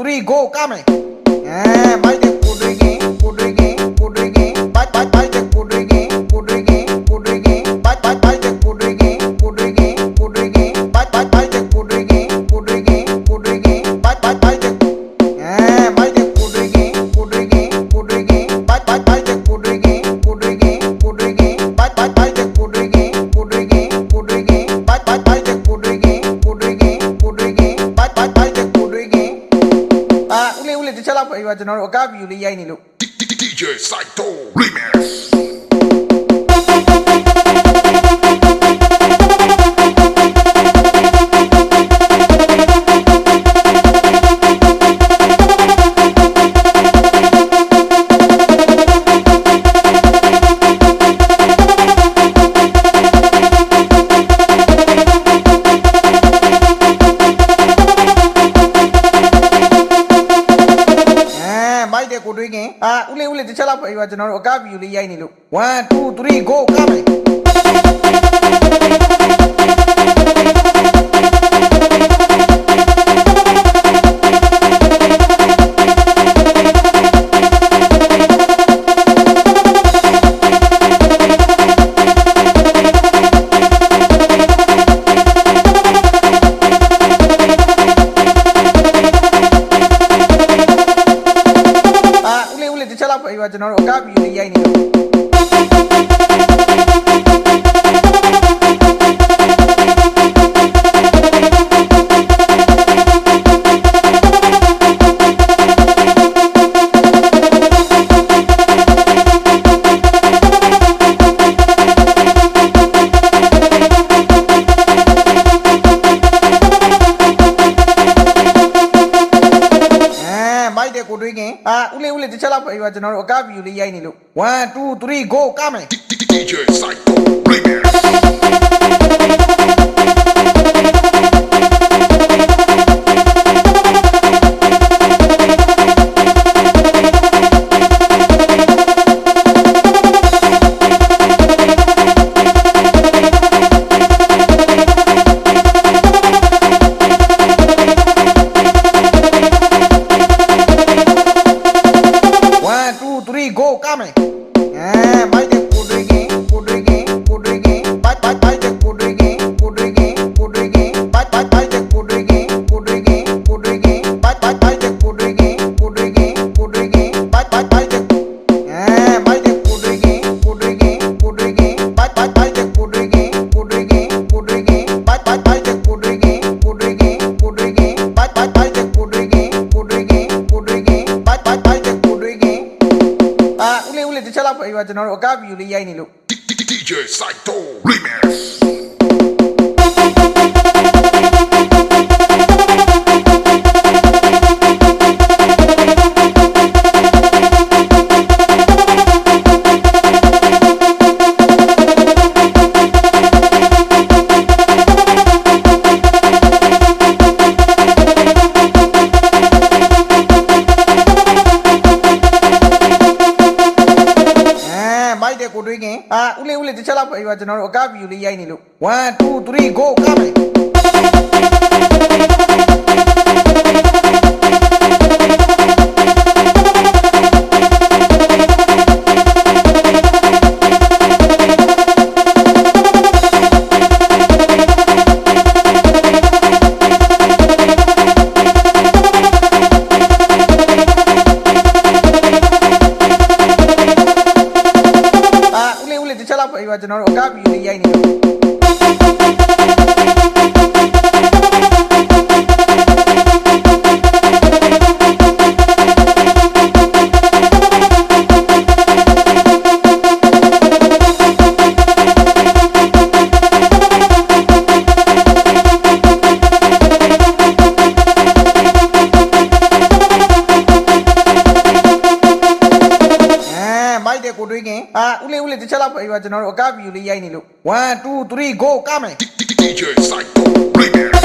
3 go ကမယ်အဲ အာဦးလေးဦးလေးတစ်ချက်လောက်ပဲပါကျွန်တော်တို့အကဗီယူလေးရိုက်နေလို့ DJ Saito Remix. က်တဲ့ကိုတွေးခင်အာဦးလေးဦးလေးတစ်ချက်လောက်ပဲပါကျွန်တော်တို့အကဗီယူလေးရိုက်နေလို့1 2 3 go ကမယ် လေးတစ်ချက်လောက်ပဲပါကျွန်တော်တို့အကဗီယူလေးရိုက်နေလို့အဲ မိုက်တဲ့ကိုတွေးခင်အာဦးလေးဦးလေးတစ်ချက်လောက်ပဲပါကျွန်တော်တို့အကဗီယူလေးရိုက်နေလို့1 2 3 go ကမယ် DJ Saito Remix. Go က စ်ချက်လောက်ပဲပါကျွန်တော်တို့အကဗီယူလေးရိုက်နေလို့ DJ Saito Remix. အာဦးလေးဦးလေးတစ်ချက်လောက်ပဲပါကျွန်တော်တို့အကဗီယူလေးရိုက်နေလို့1 2 3 go ကမယ် က်လောက်ပဲပါကျွန်တော်တို့အကဗီယူလေးရိုက်နေလို့ လေးဦးလေးတစ်ချက်လောက်ပဲပါကျွန်တော်တို့အကဗီယူလေးရိုက်နေလို့1 2 3 go ကမယ် DJ Saito Remix.